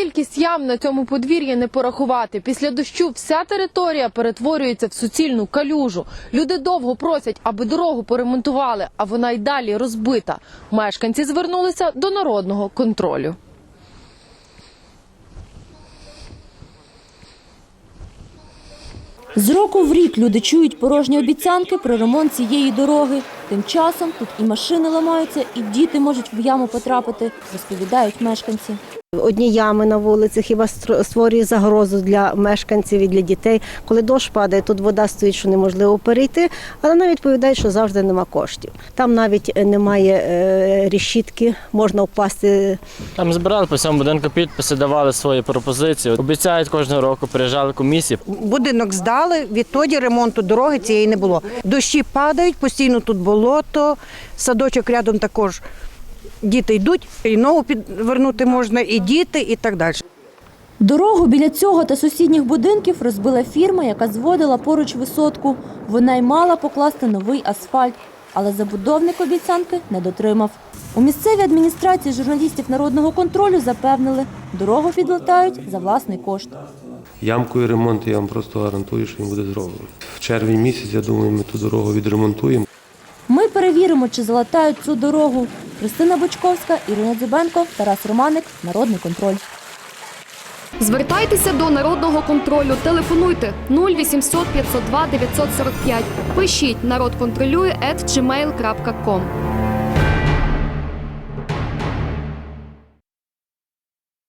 Кількість ям на цьому подвір'ї не порахувати. Після дощу вся територія перетворюється в суцільну калюжу. Люди довго просять, аби дорогу поремонтували, а вона й далі розбита. Мешканці звернулися до народного контролю. З року в рік люди чують порожні обіцянки про ремонт цієї дороги. Тим часом тут і машини ламаються, і діти можуть в яму потрапити, розповідають мешканці. Одні ями на вулицях хіба створює загрозу для мешканців і для дітей. Коли дощ падає, тут вода стоїть, що неможливо перейти, але нам відповідають, що завжди нема коштів. Там навіть е, немає е, рішітки, можна впасти Там збирали по всьому будинку підписи, давали свої пропозиції. Обіцяють кожного року, приїжджали комісії. Будинок здали, відтоді ремонту дороги цієї не було. Дощі падають, постійно тут болото, садочок рядом також. Діти йдуть, і ногу підвернути можна, і діти, і так далі. Дорогу біля цього та сусідніх будинків розбила фірма, яка зводила поруч висотку. Вона й мала покласти новий асфальт, але забудовник обіцянки не дотримав. У місцевій адміністрації журналістів народного контролю запевнили, дорогу підлатають за власний кошт. Ямкою ремонт я вам просто гарантую, що він буде зроблений. В червень місяць, я думаю, ми ту дорогу відремонтуємо. Перевіримо, чи залатають цю дорогу. Христина Бочковська, Ірина Дзюбенко, Тарас Романик. Народний контроль. Звертайтеся до народного контролю. Телефонуйте 0800 502 945. Пишіть народ контролює.